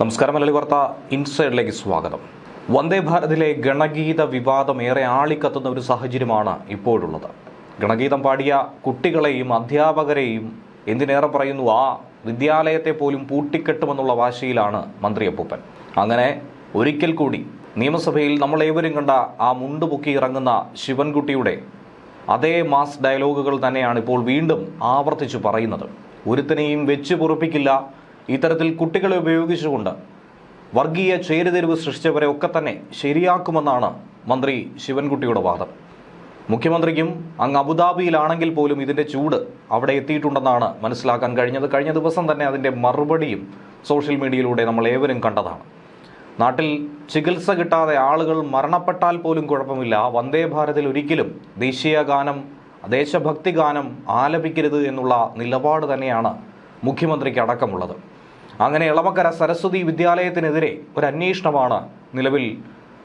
നമസ്കാരം മലയാളി വാർത്ത ഇൻസൈഡിലേക്ക് സ്വാഗതം. വന്ദേ ഭാരതിലെ ഗണഗീത വിവാദം ഏറെ ആളിക്കത്തുന്ന ഒരു സാഹചര്യമാണ് ഇപ്പോഴുള്ളത്. ഗണഗീതം പാടിയ കുട്ടികളെയും അധ്യാപകരെയും എന്തിനേറെ പറയുന്നു? ആ വിദ്യാലയത്തെ പോലും പൂട്ടിക്കെട്ടുമെന്നുള്ള വാശിയിലാണ് മന്ത്രി അപ്പൂപ്പൻ. അങ്ങനെ ഒരിക്കൽ കൂടി നിയമസഭയിൽ നമ്മളേവരും കണ്ട ആ മുണ്ടുപൊക്കി ഇറങ്ങുന്ന ശിവൻകുട്ടിയുടെ അതേ മാസ് ഡയലോഗുകൾ തന്നെയാണ് ഇപ്പോൾ വീണ്ടും ആവർത്തിച്ചു പറയുന്നത്. ഒരുത്തനെയും വെച്ച് പൊറുപ്പിക്കില്ല ഇത്തരത്തിൽ കുട്ടികളെ ഉപയോഗിച്ചുകൊണ്ട് വർഗീയ ചേരുതെരുവ് സൃഷ്ടിച്ചവരെ ഒക്കെ തന്നെ ശരിയാക്കുമെന്നാണ് മന്ത്രി ശിവൻകുട്ടിയുടെ വാദം. മുഖ്യമന്ത്രിക്കും അങ്ങ് അബുദാബിയിലാണെങ്കിൽ പോലും ഇതിന്റെ ചൂട് അവിടെ എത്തിയിട്ടുണ്ടെന്നാണ് മനസ്സിലാക്കാൻ കഴിഞ്ഞത്. കഴിഞ്ഞ ദിവസം തന്നെ അതിന്റെ മറുപടിയും സോഷ്യൽ മീഡിയയിലൂടെ നമ്മൾ ഏവരും കണ്ടതാണ്. നാട്ടിൽ ചികിത്സ കിട്ടാതെ ആളുകൾ മരണപ്പെട്ടാൽ പോലും കുഴപ്പമില്ല. വന്ദേ ഭാരതിൽ ഒരിക്കലും ദേശീയ ഗാനം ദേശഭക്തി ഗാനം ആലപിക്കരുത് എന്നുള്ള നിലപാട് തന്നെയാണ് മുഖ്യമന്ത്രിക്ക് അടക്കമുള്ളത്. അങ്ങനെ ഇളമക്കര സരസ്വതി വിദ്യാലയത്തിനെതിരെ ഒരു അന്വേഷണമാണ് നിലവിൽ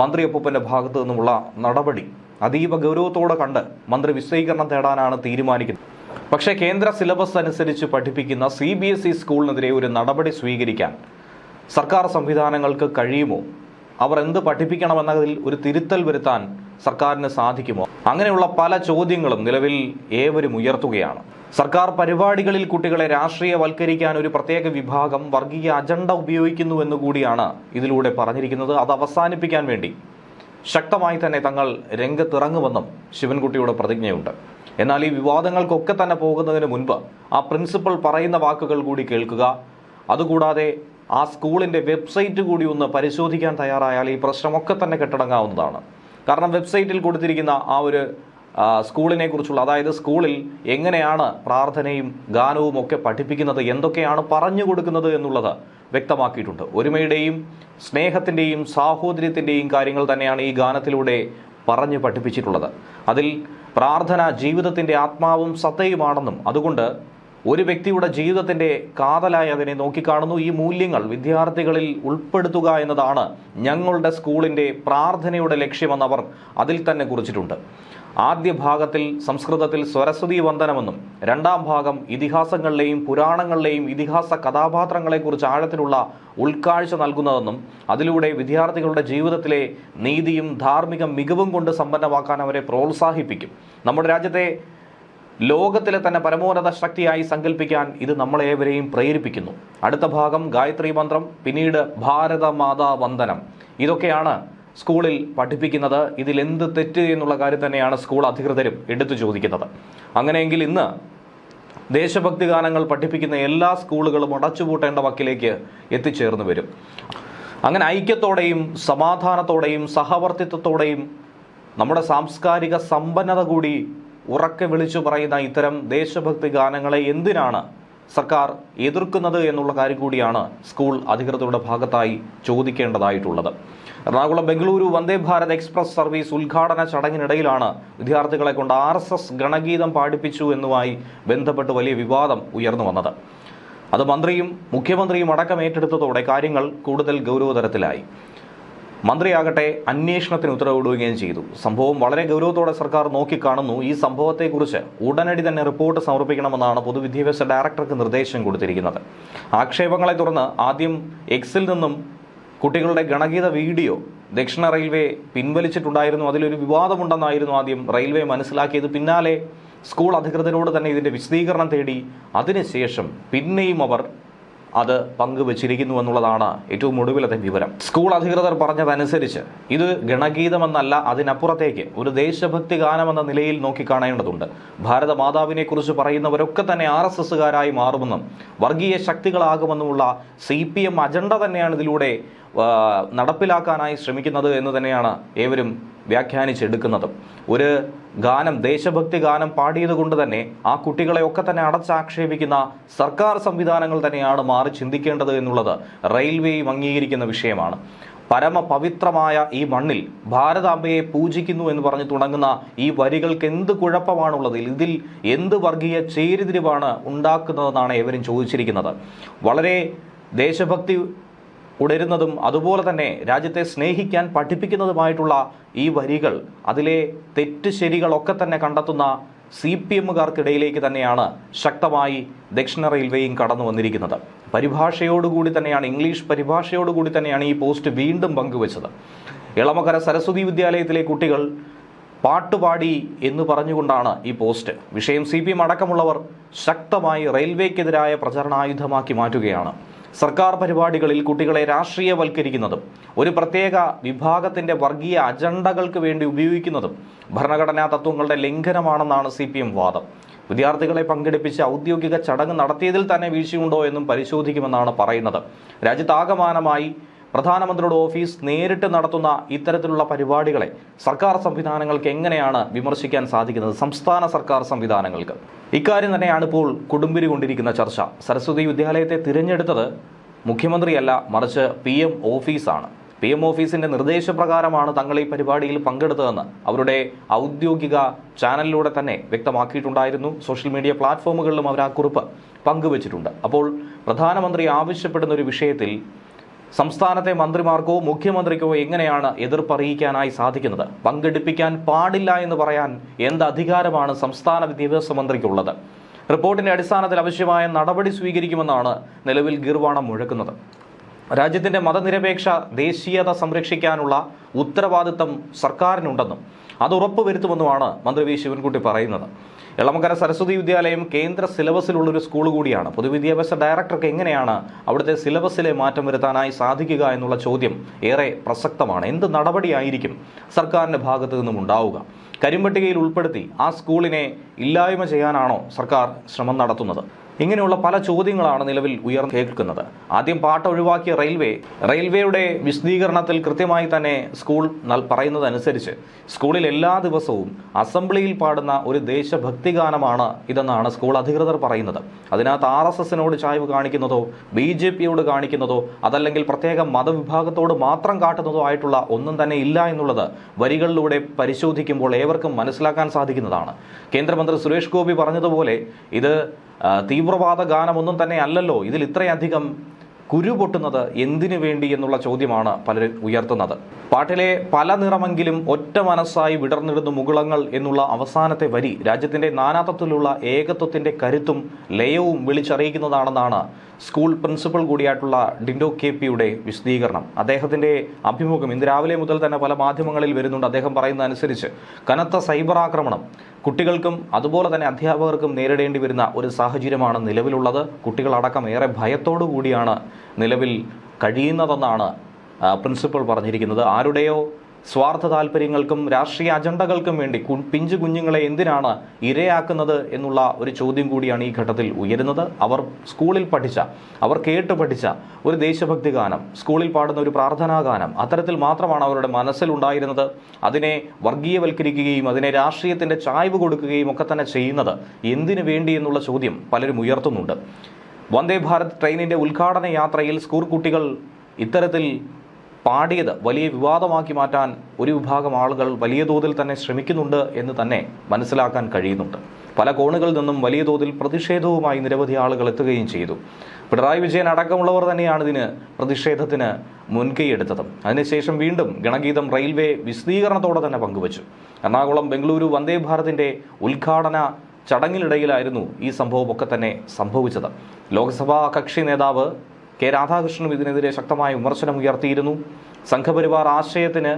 മന്ത്രി അപ്പൂപ്പന്റെ ഭാഗത്തു നിന്നുമുള്ള നടപടി. അതീവ ഗൗരവത്തോടെ കണ്ട് മന്ത്രി വിശദീകരണം തേടാനാണ് തീരുമാനിക്കുന്നത്. പക്ഷേ കേന്ദ്ര സിലബസ് അനുസരിച്ച് പഠിപ്പിക്കുന്ന സി ബി എസ് ഇ സ്കൂളിനെതിരെ ഒരു നടപടി സ്വീകരിക്കാൻ സർക്കാർ സംവിധാനങ്ങൾക്ക് കഴിയുമോ? അവർ എന്ത് പഠിപ്പിക്കണമെന്നതിൽ ഒരു തിരുത്തൽ വരുത്താൻ സർക്കാരിന് സാധിക്കുമോ? അങ്ങനെയുള്ള പല ചോദ്യങ്ങളും നിലവിൽ ഏവരും ഉയർത്തുകയാണ്. സർക്കാർ പരിപാടികളിൽ കുട്ടികളെ രാഷ്ട്രീയവൽക്കരിക്കാൻ ഒരു പ്രത്യേക വിഭാഗം വർഗീയ അജണ്ട ഉപയോഗിക്കുന്നുവെന്ന് കൂടിയാണ് ഇതിലൂടെ പറഞ്ഞിരിക്കുന്നത്. അത് അവസാനിപ്പിക്കാൻ വേണ്ടി ശക്തമായി തന്നെ തങ്ങൾ രംഗത്തിറങ്ങുമെന്നും ശിവൻകുട്ടിയുടെ പ്രതിജ്ഞയുണ്ട്. എന്നാൽ ഈ വിവാദങ്ങൾക്കൊക്കെ തന്നെ പോകുന്നതിന് മുൻപ് ആ പ്രിൻസിപ്പൽ പറയുന്ന വാക്കുകൾ കൂടി കേൾക്കുക. അതുകൂടാതെ ആ സ്കൂളിന്റെ വെബ്സൈറ്റ് കൂടി ഒന്ന് പരിശോധിക്കാൻ തയ്യാറായാൽ ഈ പ്രശ്നമൊക്കെ തന്നെ കെട്ടടങ്ങാവുന്നതാണ്. കാരണം വെബ്സൈറ്റിൽ കൊടുത്തിരിക്കുന്ന ആ ഒരു സ്കൂളിനെ കുറിച്ചുള്ള അതായത് സ്കൂളിൽ എങ്ങനെയാണ് പ്രാർത്ഥനയും ഗാനവും ഒക്കെ പഠിപ്പിക്കുന്നത് എന്തൊക്കെയാണ് പറഞ്ഞു കൊടുക്കുന്നത് എന്നുള്ളത് വ്യക്തമാക്കിയിട്ടുണ്ട്. ഒരുമയുടെയും സ്നേഹത്തിന്റെയും സാഹോദര്യത്തിന്റെയും കാര്യങ്ങൾ തന്നെയാണ് ഈ ഗാനത്തിലൂടെ പറഞ്ഞു പഠിപ്പിച്ചിട്ടുള്ളത്. അതിൽ പ്രാർത്ഥന ജീവിതത്തിന്റെ ആത്മാവും സത്തയുമാണെന്നും അതുകൊണ്ട് ഒരു വ്യക്തിയുടെ ജീവിതത്തിന്റെ കാതലായി അതിനെ നോക്കിക്കാണുന്നു. ഈ മൂല്യങ്ങൾ വിദ്യാർത്ഥികളിൽ ഉൾപ്പെടുത്തുക എന്നതാണ് ഞങ്ങളുടെ സ്കൂളിന്റെ പ്രാർത്ഥനയുടെ ലക്ഷ്യമെന്നവർ അതിൽ തന്നെ കുറിച്ചിട്ടുണ്ട്. ആദ്യ ഭാഗത്തിൽ സംസ്കൃതത്തിൽ സരസ്വതി വന്ദനമെന്നും രണ്ടാം ഭാഗം ഇതിഹാസങ്ങളിലെയും പുരാണങ്ങളിലെയും ഇതിഹാസ കഥാപാത്രങ്ങളെക്കുറിച്ച് ആഴത്തിലുള്ള ഉൾക്കാഴ്ച നൽകുന്നതെന്നും അതിലൂടെ വിദ്യാർത്ഥികളുടെ ജീവിതത്തിലെ നീതിയും ധാർമ്മിക മികവും കൊണ്ട് സമ്പന്നമാക്കാൻ അവരെ പ്രോത്സാഹിപ്പിക്കും. നമ്മുടെ രാജ്യത്തെ ലോകത്തിലെ തന്നെ പരമോന്നത ശക്തിയായി സങ്കല്പിക്കാൻ ഇത് നമ്മളേവരെയും പ്രേരിപ്പിക്കുന്നു. അടുത്ത ഭാഗം ഗായത്രി മന്ത്രം പിന്നീട് ഭാരത മാതാ വന്ദനം. ഇതൊക്കെയാണ് സ്കൂളിൽ പഠിപ്പിക്കുന്നത്. ഇതിൽ എന്ത് തെറ്റ് എന്നുള്ള കാര്യം തന്നെയാണ് സ്കൂൾ അധികൃതരും എടുത്തു ചോദിക്കുന്നത്. അങ്ങനെയെങ്കിൽ ഇന്ന് ദേശഭക്തി ഗാനങ്ങൾ പഠിപ്പിക്കുന്ന എല്ലാ സ്കൂളുകളും അടച്ചുപൂട്ടേണ്ട വക്കിലേക്ക് എത്തിച്ചേർന്ന് വരും. അങ്ങനെ ഐക്യത്തോടെയും സമാധാനത്തോടെയും സഹവർത്തിത്വത്തോടെയും നമ്മുടെ സാംസ്കാരിക സമ്പന്നത കൂടി ഉറക്കെ വിളിച്ചു പറയുന്ന ഇത്തരം ദേശഭക്തി ഗാനങ്ങളെ എന്തിനാണ് സർക്കാർ എതിർക്കുന്നത് എന്നുള്ള കാര്യം കൂടിയാണ് സ്കൂൾ അധികൃതരുടെ ഭാഗത്തായി ചോദിക്കേണ്ടതായിട്ടുള്ളത്. എറണാകുളം ബംഗളൂരു വന്ദേ ഭാരത് എക്സ്പ്രസ് സർവീസ് ഉദ്ഘാടന ചടങ്ങിനിടയിലാണ് വിദ്യാർത്ഥികളെ കൊണ്ട് ആർ എസ് എസ് ഗണഗീതം പാടിപ്പിച്ചു എന്നുമായി ബന്ധപ്പെട്ട് വലിയ വിവാദം ഉയർന്നു വന്നത്. അത് മന്ത്രിയും മുഖ്യമന്ത്രിയും അടക്കം ഏറ്റെടുത്തതോടെ കാര്യങ്ങൾ കൂടുതൽ ഗൗരവതരത്തിലായി. മന്ത്രിയാകട്ടെ അന്വേഷണത്തിന് ഉത്തരവിടുകയും ചെയ്തു. സംഭവം വളരെ ഗൗരവത്തോടെ സർക്കാർ നോക്കിക്കാണുന്നു. ഈ സംഭവത്തെക്കുറിച്ച് ഉടനടി തന്നെ റിപ്പോർട്ട് സമർപ്പിക്കണമെന്നാണ് പൊതുവിദ്യാഭ്യാസ ഡയറക്ടർക്ക് നിർദ്ദേശം കൊടുത്തിരിക്കുന്നത്. ആക്ഷേപങ്ങളെ തുടർന്ന് ആദ്യം എക്സിൽ നിന്നും കുട്ടികളുടെ ഗണഗീത വീഡിയോ ദക്ഷിണ റെയിൽവേ പിൻവലിച്ചിട്ടുണ്ടായിരുന്നു. അതിലൊരു വിവാദമുണ്ടെന്നായിരുന്നു ആദ്യം റെയിൽവേ മനസ്സിലാക്കിയത്. പിന്നാലെ സ്കൂൾ അധികൃതരോട് തന്നെ ഇതിന്റെ വിശദീകരണം തേടി. അതിനുശേഷം പിന്നെയും അവർ അത് പങ്കുവച്ചിരിക്കുന്നു എന്നുള്ളതാണ് ഏറ്റവും ഒടുവിലത്തെ വിവരം. സ്കൂൾ അധികൃതർ പറഞ്ഞതനുസരിച്ച് ഇത് ഗണഗീതമെന്നല്ല അതിനപ്പുറത്തേക്ക് ഒരു ദേശഭക്തി ഗാനമെന്ന നിലയിൽ നോക്കിക്കാണേണ്ടതുണ്ട് ഭാരത മാതാവിനെ കുറിച്ച് പറയുന്നവരൊക്കെ തന്നെ ആർ എസ് എസ്സുകാരായി മാറുമെന്നും വർഗീയ ശക്തികളാകുമെന്നുമുള്ള സി പി എം അജണ്ട തന്നെയാണ് ഇതിലൂടെ നടപ്പിലാക്കാനായി ശ്രമിക്കുന്നത് എന്ന് തന്നെയാണ് ഏവരും വ്യാഖ്യാനിച്ചെടുക്കുന്നത്. ഒരു ഗാനം ദേശഭക്തി ഗാനം പാടിയത് കൊണ്ട് തന്നെ ആ കുട്ടികളെയൊക്കെ തന്നെ അടച്ചാക്ഷേപിക്കുന്ന സർക്കാർ സംവിധാനങ്ങൾ തന്നെയാണ് മാറി ചിന്തിക്കേണ്ടത് എന്നുള്ളത് റെയിൽവേയും അംഗീകരിക്കുന്ന വിഷയമാണ്. പരമപവിത്രമായ ഈ മണ്ണിൽ ഭാരതാംബയെ പൂജിക്കുന്നു എന്ന് പറഞ്ഞ് തുടങ്ങുന്ന ഈ വരികൾക്ക് എന്ത് കുഴപ്പമാണുള്ളത്? ഇതിൽ എന്ത് വർഗീയ ചേരിതിരിവാണ് ഉണ്ടാക്കുന്നതെന്നാണ് ഏവരും ചോദിച്ചിരിക്കുന്നത്. വളരെ ദേശഭക്തി ഉടരുന്നതും അതുപോലെ തന്നെ രാജ്യത്തെ സ്നേഹിക്കാൻ പഠിപ്പിക്കുന്നതുമായിട്ടുള്ള ഈ വരികൾ അതിലെ തെറ്റ് ശരികളൊക്കെ തന്നെ കണ്ടെത്തുന്ന സി പി എമ്മുകാർക്കിടയിലേക്ക് തന്നെയാണ് ശക്തമായി ദക്ഷിണ റെയിൽവേയും കടന്നു വന്നിരിക്കുന്നത്. പരിഭാഷയോടുകൂടി തന്നെയാണ് ഇംഗ്ലീഷ് പരിഭാഷയോടുകൂടി തന്നെയാണ് ഈ പോസ്റ്റ് വീണ്ടും പങ്കുവച്ചത്. ഇളമകര സരസ്വതി വിദ്യാലയത്തിലെ കുട്ടികൾ പാട്ടുപാടി എന്ന് പറഞ്ഞുകൊണ്ടാണ് ഈ പോസ്റ്റ്. വിഷയം സി പി എം അടക്കമുള്ളവർ ശക്തമായി റെയിൽവേക്കെതിരായ പ്രചരണായുധമാക്കി മാറ്റുകയാണ്. സർക്കാർ പരിപാടികളിൽ കുട്ടികളെ രാഷ്ട്രീയവൽക്കരിക്കുന്നതും ഒരു പ്രത്യേക വിഭാഗത്തിന്റെ വർഗീയ അജണ്ടകൾക്ക് വേണ്ടി ഉപയോഗിക്കുന്നതും ഭരണഘടനാ തത്വങ്ങളുടെ ലംഘനമാണെന്നാണ് സി വാദം. വിദ്യാർത്ഥികളെ പങ്കെടുപ്പിച്ച് ഔദ്യോഗിക ചടങ്ങ് നടത്തിയതിൽ തന്നെ വീഴ്ചയുണ്ടോ എന്നും പരിശോധിക്കുമെന്നാണ് പറയുന്നത്. രാജ്യത്താകമാനമായി പ്രധാനമന്ത്രിയുടെ ഓഫീസ് നേരിട്ട് നടത്തുന്ന ഇത്തരത്തിലുള്ള പരിപാടികളെ സർക്കാർ സംവിധാനങ്ങൾക്ക് എങ്ങനെയാണ് വിമർശിക്കാൻ സാധിക്കുന്നത്? സംസ്ഥാന സർക്കാർ സംവിധാനങ്ങൾക്ക്. ഇക്കാര്യം തന്നെയാണ് ഇപ്പോൾ കുടുംബിരി കൊണ്ടിരിക്കുന്ന ചർച്ച. സരസ്വതി വിദ്യാലയത്തെ തിരഞ്ഞെടുത്തത് മുഖ്യമന്ത്രിയല്ല മറിച്ച് പി എം ഓഫീസാണ്. പി എം ഓഫീസിന്റെ നിർദ്ദേശപ്രകാരമാണ് തങ്ങൾ ഈ പരിപാടിയിൽ പങ്കെടുത്തതെന്ന് അവരുടെ ഔദ്യോഗിക ചാനലിലൂടെ തന്നെ വ്യക്തമാക്കിയിട്ടുണ്ടായിരുന്നു. സോഷ്യൽ മീഡിയ പ്ലാറ്റ്ഫോമുകളിലും അവർ ആ കുറിപ്പ് പങ്കുവച്ചിട്ടുണ്ട്. അപ്പോൾ പ്രധാനമന്ത്രി ആവശ്യപ്പെടുന്ന ഒരു വിഷയത്തിൽ സംസ്ഥാനത്തെ മന്ത്രിമാർക്കോ മുഖ്യമന്ത്രിക്കോ എങ്ങനെയാണ് എതിർപ്പറിയിക്കാനായി സാധിക്കുന്നത്? പങ്കെടുപ്പിക്കാൻ പാടില്ല എന്ന് പറയാൻ എന്ത് അധികാരമാണ് സംസ്ഥാന വിദ്യാഭ്യാസ മന്ത്രിക്കുള്ളത്? റിപ്പോർട്ടിന്റെ അടിസ്ഥാനത്തിൽ ആവശ്യമായ നടപടി സ്വീകരിക്കുമെന്നാണ് നിലവിൽ ഗിർവാണം മുഴക്കുന്നത്. രാജ്യത്തിന്റെ മതനിരപേക്ഷ ദേശീയത സംരക്ഷിക്കാനുള്ള ഉത്തരവാദിത്തം സർക്കാരിനുണ്ടെന്നും അത് ഉറപ്പുവരുത്തുമെന്നുമാണ് മന്ത്രി വി ശിവൻകുട്ടി പറയുന്നത്. എളമക്കര സരസ്വതി വിദ്യാലയം കേന്ദ്ര സിലബസിലുള്ളൊരു സ്കൂൾ കൂടിയാണ്. പൊതുവിദ്യാഭ്യാസ ഡയറക്ടർക്ക് എങ്ങനെയാണ് അവിടുത്തെ സിലബസിലെ മാറ്റം വരുത്താനായി സാധിക്കുക എന്നുള്ള ചോദ്യം ഏറെ പ്രസക്തമാണ്. എന്ത് നടപടിയായിരിക്കും സർക്കാരിന്റെ ഭാഗത്തു നിന്നും ഉണ്ടാവുക? കരിമ്പട്ടികയിൽ ഉൾപ്പെടുത്തി ആ സ്കൂളിനെ ഇല്ലായ്മ ചെയ്യാനാണോ സർക്കാർ ശ്രമം നടത്തുന്നത്? ഇങ്ങനെയുള്ള പല ചോദ്യങ്ങളാണ് നിലവിൽ ഉയർന്നു കേൾക്കുന്നത്. ആദ്യം പാട്ട് ഒഴിവാക്കിയ റെയിൽവേ റെയിൽവേയുടെ വിശദീകരണത്തിൽ കൃത്യമായി തന്നെ സ്കൂൾ പറയുന്നതനുസരിച്ച് സ്കൂളിൽ എല്ലാ ദിവസവും അസംബ്ലിയിൽ പാടുന്ന ഒരു ദേശഭക്തി ഗാനമാണ് ഇതെന്നാണ് സ്കൂൾ അധികൃതർ പറയുന്നത്. അതിനകത്ത് ആർ എസ് എസിനോട് ചായ്വ് കാണിക്കുന്നതോ ബി ജെ പിയോട് കാണിക്കുന്നതോ അതല്ലെങ്കിൽ പ്രത്യേക മതവിഭാഗത്തോട് മാത്രം കാട്ടുന്നതോ ആയിട്ടുള്ള ഒന്നും തന്നെ ഇല്ല എന്നുള്ളത് വരികളിലൂടെ പരിശോധിക്കുമ്പോൾ ഏവർക്കും മനസ്സിലാക്കാൻ സാധിക്കുന്നതാണ്. കേന്ദ്രമന്ത്രി സുരേഷ് ഗോപി പറഞ്ഞതുപോലെ ഇത് തീവ്രവാദ ഗാനമൊന്നും തന്നെ അല്ലല്ലോ. ഇതിൽ ഇത്രയധികം കുരു പൊട്ടുന്നത് എന്തിനു വേണ്ടി എന്നുള്ള ചോദ്യമാണ് പലരും ഉയർത്തുന്നത്. പാട്ടിലെ പല നിറമെങ്കിലും ഒറ്റ മനസ്സായി വിടർന്നിടുന്ന മുകുളങ്ങൾ എന്നുള്ള അവസാനത്തെ വരി രാജ്യത്തിന്റെ നാനാത്വത്തിലുള്ള ഏകത്വത്തിന്റെ കരുത്തും ലയവും വിളിച്ചറിയിക്കുന്നതാണെന്നാണ് സ്കൂൾ പ്രിൻസിപ്പൽ കൂടിയായിട്ടുള്ള ഡിൻഡോ കെ പിയുടെ വിശദീകരണം. അദ്ദേഹത്തിന്റെ അഭിമുഖം ഇന്ന് രാവിലെ മുതൽ തന്നെ പല മാധ്യമങ്ങളിൽ വരുന്നുണ്ട്. അദ്ദേഹം പറയുന്നതനുസരിച്ച് കനത്ത സൈബർ ആക്രമണം കുട്ടികൾക്കും അതുപോലെ തന്നെ അധ്യാപകർക്കും നേരിടേണ്ടി വരുന്ന ഒരു സാഹചര്യമാണ് നിലവിലുള്ളത്. കുട്ടികളടക്കം ഏറെ ഭയത്തോടു കൂടിയാണ് നിലവിൽ കഴിയുന്നതെന്നാണ് പ്രിൻസിപ്പൽ പറഞ്ഞിരിക്കുന്നത്. ആരുടെയോ സ്വാർത്ഥ താല്പര്യങ്ങൾക്കും രാഷ്ട്രീയ അജണ്ടകൾക്കും വേണ്ടി പിഞ്ചു കുഞ്ഞുങ്ങളെ എന്തിനാണ് ഇരയാക്കുന്നത് എന്നുള്ള ഒരു ചോദ്യം കൂടിയാണ് ഈ ഘട്ടത്തിൽ ഉയരുന്നത്. അവർ സ്കൂളിൽ പഠിച്ച അവർ കേട്ട് പഠിച്ച ഒരു ദേശഭക്തി ഗാനം സ്കൂളിൽ പാടുന്ന ഒരു പ്രാർത്ഥനാ ഗാനം അത്തരത്തിൽ മാത്രമാണ് അവരുടെ മനസ്സിലുണ്ടായിരുന്നത് അതിനെ വർഗീയവൽക്കരിക്കുകയും അതിനെ രാഷ്ട്രീയത്തിന്റെ ചായ്വ് കൊടുക്കുകയും ഒക്കെ തന്നെ ചെയ്യുന്നത് എന്തിനു വേണ്ടി എന്നുള്ള ചോദ്യം പലരും ഉയർത്തുന്നുണ്ട്. വന്ദേ ഭാരത് ട്രെയിനിന്റെ ഉദ്ഘാടന യാത്രയിൽ സ്കൂൾ കുട്ടികൾ ഇത്തരത്തിൽ പാടിയത് വലിയ വിവാദമാക്കി മാറ്റാൻ ഒരു വിഭാഗം ആളുകൾ വലിയ തോതിൽ തന്നെ ശ്രമിക്കുന്നുണ്ട് എന്ന് തന്നെ മനസ്സിലാക്കാൻ കഴിയുന്നുണ്ട്. പല കോണുകളിൽ നിന്നും വലിയ തോതിൽ പ്രതിഷേധവുമായി നിരവധി ആളുകൾ എത്തുകയും ചെയ്തു. പിണറായി വിജയൻ അടക്കമുള്ളവർ തന്നെയാണ് ഇതിന് പ്രതിഷേധത്തിന് മുൻകൈയെടുത്തതും അതിനുശേഷം വീണ്ടും ഗണഗീതം റെയിൽവേ വിശദീകരണത്തോടെ തന്നെ പങ്കുവച്ചു. എറണാകുളം ബംഗളൂരു വന്ദേ ഭാരതിന്റെ ഉദ്ഘാടന ചടങ്ങിനിടയിലായിരുന്നു ഈ സംഭവമൊക്കെ തന്നെ സംഭവിച്ചത്. ലോക്സഭാ കക്ഷി നേതാവ് കെ രാധാകൃഷ്ണനും ഇതിനെതിരെ ശക്തമായ വിമർശനം ഉയർത്തിയിരുന്നു. സംഘപരിവാർ ആശയത്തിന്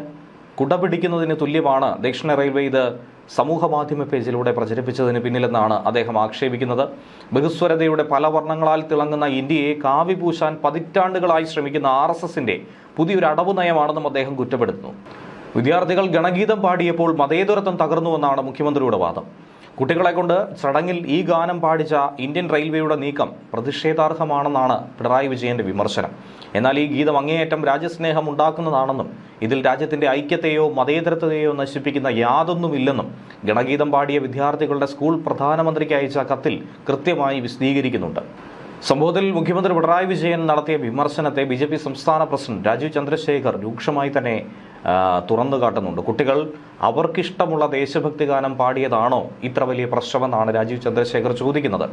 കുടപിടിക്കുന്നതിന് തുല്യമാണ്. ദക്ഷിണ റെയിൽവേ ഇത് സമൂഹ മാധ്യമ പേജിലൂടെ പ്രചരിപ്പിച്ചതിന് പിന്നിലെന്നാണ് അദ്ദേഹം ആക്ഷേപിക്കുന്നത്. ബഹുസ്വരതയുടെ പല വർണങ്ങളാൽ തിളങ്ങുന്ന ഇന്ത്യയെ കാവി കാവിപൂശാൻ പതിറ്റാണ്ടുകളായി ശ്രമിക്കുന്ന ആർ എസ് എസിന്റെ പുതിയൊരു അടവ് നയമാണെന്നും അദ്ദേഹം കുറ്റപ്പെടുത്തുന്നു. വിദ്യാർത്ഥികൾ ഗണഗീതം പാടിയപ്പോൾ മതേതരത്വം തകർന്നുവെന്നാണ് മുഖ്യമന്ത്രിയുടെ വാദം. കുട്ടികളെ കൊണ്ട് ചടങ്ങിൽ ഈ ഗാനം പാടിച്ച ഇന്ത്യൻ റെയിൽവേയുടെ നീക്കം പ്രതിഷേധാർഹമാണെന്നാണ് പിണറായി വിജയന്റെ വിമർശനം. എന്നാൽ ഈ ഗീതം അങ്ങേയറ്റം രാജ്യസ്നേഹം ഉണ്ടാക്കുന്നതാണെന്നും ഇതിൽ രാജ്യത്തിന്റെ ഐക്യത്തെയോ മതേതരത്വത്തെയോ നശിപ്പിക്കുന്ന യാതൊന്നുമില്ലെന്നും ഗണഗീതം പാടിയ വിദ്യാർത്ഥികളുടെ സ്കൂൾ പ്രധാനമന്ത്രിക്ക് അയച്ച കത്തിൽ കൃത്യമായി വിശദീകരിക്കുന്നുണ്ട്. സംഭവത്തിൽ മുഖ്യമന്ത്രി പിണറായി വിജയൻ നടത്തിയ വിമർശനത്തെ ബി സംസ്ഥാന പ്രസിഡന്റ് രാജീവ് ചന്ദ്രശേഖർ രൂക്ഷമായി തന്നെ തുറന്നു കാട്ടുന്നുണ്ട് കുട്ടികൾ അവർക്കിഷ്ടമുള്ള ദേശഭക്തി ഗാനം പാടിയതാണോ? ഇത്ര വലിയ പ്രശ്നമെന്നാണ് രാജീവ് ചന്ദ്രശേഖർ ചോദിക്കുന്നത്.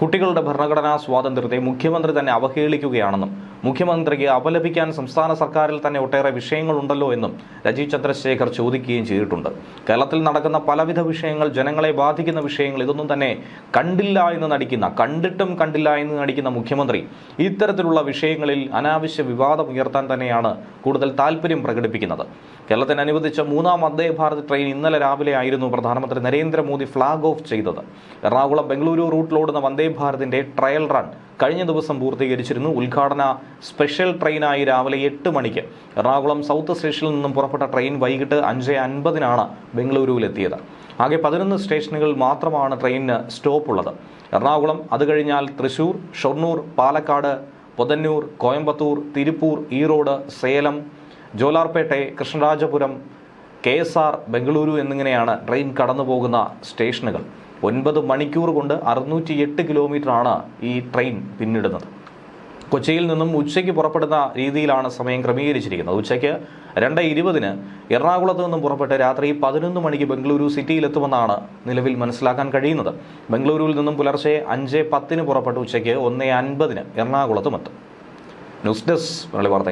കുട്ടികളുടെ ഭരണഘടനാ സ്വാതന്ത്ര്യത്തെ മുഖ്യമന്ത്രി തന്നെ അവഹേളിക്കുകയാണെന്നും മുഖ്യമന്ത്രിക്ക് അപലപിക്കാൻ സംസ്ഥാന സർക്കാരിൽ തന്നെ ഒട്ടേറെ വിഷയങ്ങളുണ്ടല്ലോ എന്നും രാജീവ് ചന്ദ്രശേഖർ ചോദിക്കുകയും ചെയ്തിട്ടുണ്ട്. കേരളത്തിൽ നടക്കുന്ന പലവിധ വിഷയങ്ങൾ ജനങ്ങളെ ബാധിക്കുന്ന വിഷയങ്ങൾ ഇതൊന്നും തന്നെ കണ്ടില്ല എന്ന് നടിക്കുന്ന കണ്ടിട്ടും കണ്ടില്ല എന്ന് നടിക്കുന്ന മുഖ്യമന്ത്രി ഇത്തരത്തിലുള്ള വിഷയങ്ങളിൽ അനാവശ്യ വിവാദം ഉയർത്താൻ തന്നെയാണ് കൂടുതൽ താല്പര്യം പ്രകടിപ്പിക്കുന്നത്. കേരളത്തിന് അനുവദിച്ച മൂന്നാം വന്ദേ ഭാരത് ട്രെയിൻ ഇന്നലെ രാവിലെ ആയിരുന്നു പ്രധാനമന്ത്രി നരേന്ദ്രമോദി ഫ്ളാഗ് ഓഫ് ചെയ്തത്. എറണാകുളം ബംഗളൂരു റൂട്ടിലോടുന്ന വന്ദേ ഭാരതിന്റെ ട്രയൽ റൺ കഴിഞ്ഞ ദിവസം പൂർത്തീകരിച്ചിരുന്നു. ഉദ്ഘാടന സ്പെഷ്യൽ ട്രെയിനായി രാവിലെ എട്ട് മണിക്ക്. എറണാകുളം സൗത്ത് സ്റ്റേഷനിൽ നിന്നും പുറപ്പെട്ട ട്രെയിൻ വൈകിട്ട് അഞ്ച് അൻപതിനാണ് ബംഗളൂരുവിലെത്തിയത്. ആകെ പതിനൊന്ന് സ്റ്റേഷനുകൾ മാത്രമാണ് ട്രെയിനിന് സ്റ്റോപ്പ് ഉള്ളത്. എറണാകുളം അത് കഴിഞ്ഞാൽ Thrissur Shoranur Palakkad Podanur Coimbatore Tiruppur Erode Salem Jolarpettai Krishnarajapuram K S R Bengaluru എന്നിങ്ങനെയാണ് ട്രെയിൻ കടന്നു പോകുന്ന സ്റ്റേഷനുകൾ. ഒൻപത് മണിക്കൂർ കൊണ്ട് അറുന്നൂറ്റി എട്ട് കിലോമീറ്ററാണ് ഈ ട്രെയിൻ പിന്നിടുന്നത്. കൊച്ചിയിൽ നിന്നും ഉച്ചയ്ക്ക് പുറപ്പെടുന്ന രീതിയിലാണ് സമയം ക്രമീകരിച്ചിരിക്കുന്നത്. ഉച്ചയ്ക്ക് രണ്ട് ഇരുപതിന് എറണാകുളത്ത് നിന്നും പുറപ്പെട്ട് രാത്രി പതിനൊന്ന് മണിക്ക് ബംഗളൂരു സിറ്റിയിലെത്തുമെന്നാണ് നിലവിൽ മനസ്സിലാക്കാൻ കഴിയുന്നത്. ബംഗളൂരുവിൽ നിന്നും പുലർച്ചെ അഞ്ച് പത്തിന് പുറപ്പെട്ട് ഉച്ചയ്ക്ക് ഒന്ന് അൻപതിന് എറണാകുളത്തും എത്തും ന്യൂസ് ഡെസ്ക് മലയാളി വാർത്ത